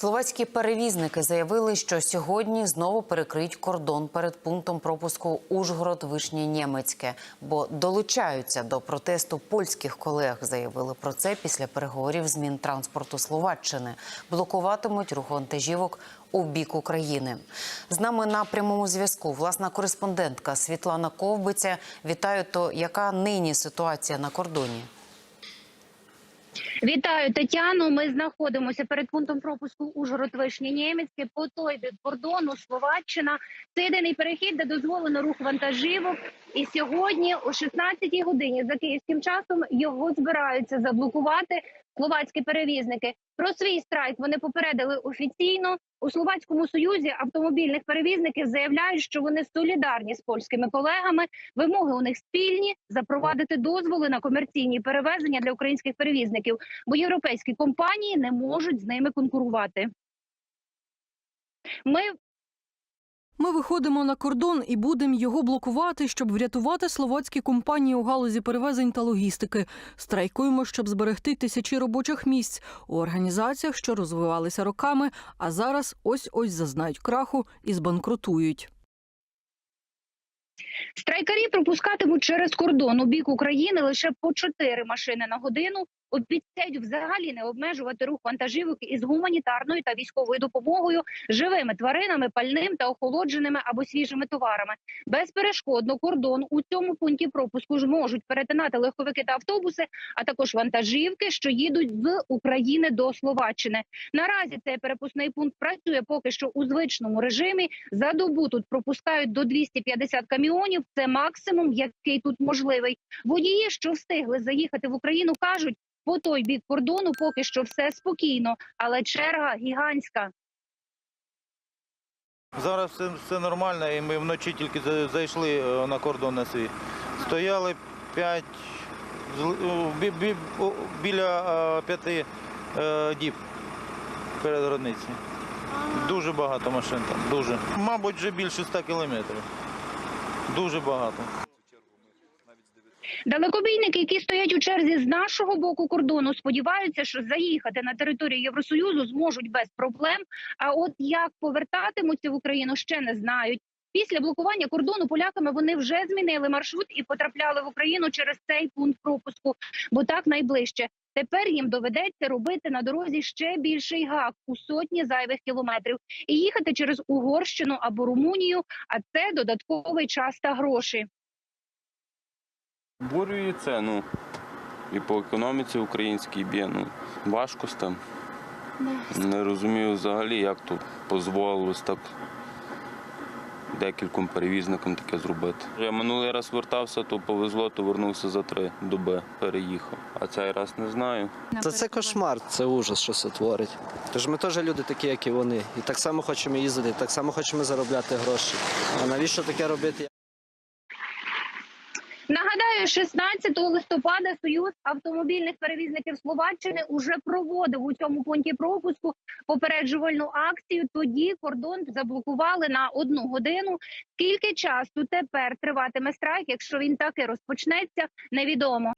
Словацькі перевізники заявили, що сьогодні знову перекриють кордон перед пунктом пропуску Ужгород Вишнє Німецьке, бо долучаються до протесту польських колег. Заявили про це після переговорів з Мінтранспорту Словаччини. Блокуватимуть рух вантажівок у бік України. З нами на прямому зв'язку власна кореспондентка Світлана Ковбиця. Вітаю. То яка нині ситуація на кордоні? Вітаю Тетяну. Ми знаходимося перед пунктом пропуску Ужгород Вишні Німецьке по той бік кордону Словаччина. Це єдиний перехід, де дозволено рух вантажівок. І сьогодні, о 16-й годині, за київським часом, його збираються заблокувати словацькі перевізники. Про свій страйк вони попередили офіційно. У словацькому союзі автомобільних перевізників заявляють, що вони солідарні з польськими колегами. Вимоги у них спільні запровадити дозволи на комерційні перевезення для українських перевізників, бо європейські компанії не можуть з ними конкурувати. Ми Ми виходимо на кордон і будемо його блокувати, щоб врятувати словацькі компанії у галузі перевезень та логістики. Страйкуємо, щоб зберегти тисячі робочих місць у організаціях, що розвивалися роками, а зараз ось ось зазнають краху і збанкрутують. Страйкарі пропускатимуть через кордон у бік України лише по чотири машини на годину. Обіцяють взагалі не обмежувати рух вантажівок із гуманітарною та військовою допомогою, живими тваринами, пальним та охолодженими або свіжими товарами. Безперешкодно кордон у цьому пункті пропуску ж можуть перетинати легковики та автобуси, а також вантажівки, що їдуть з України до Словаччини. Наразі цей перепускний пункт працює поки що у звичному режимі. За добу тут пропускають до 250 каміонів. Це максимум, який тут можливий. Водії, що встигли заїхати в Україну, кажуть, по той бік кордону поки що все спокійно, але черга гігантська. Зараз все, все нормально, і ми вночі тільки зайшли е, на кордон на свій. Стояли п'ять бі- бі- біля е, п'яти е, діб перед границею. Дуже багато машин там, дуже. Мабуть, вже більше 100 кілометрів. Дуже багато. Далекобійники, які стоять у черзі з нашого боку кордону, сподіваються, що заїхати на територію Євросоюзу зможуть без проблем. А от як повертатимуться в Україну, ще не знають. Після блокування кордону поляками вони вже змінили маршрут і потрапляли в Україну через цей пункт пропуску, бо так найближче. Тепер їм доведеться робити на дорозі ще більший гак у сотні зайвих кілометрів і їхати через Угорщину або Румунію. А це додатковий час та гроші. Бурює це, ну, і по економіці українській б'є, ну, важко з тим. Не розумію взагалі, як тут дозволилось так декільком перевізникам таке зробити. Я минулий раз вертався, то повезло, то вернувся за три доби, переїхав. А цей раз не знаю. Це, це кошмар, це ужас, що це творить. Тож ми теж люди такі, як і вони. І так само хочемо їздити, так само хочемо заробляти гроші. А навіщо таке робити? Нагадаю, 16 листопада Союз автомобільних перевізників Словаччини уже проводив у цьому пункті пропуску попереджувальну акцію. Тоді кордон заблокували на одну годину. Скільки часу тепер триватиме страйк? Якщо він таки розпочнеться, невідомо.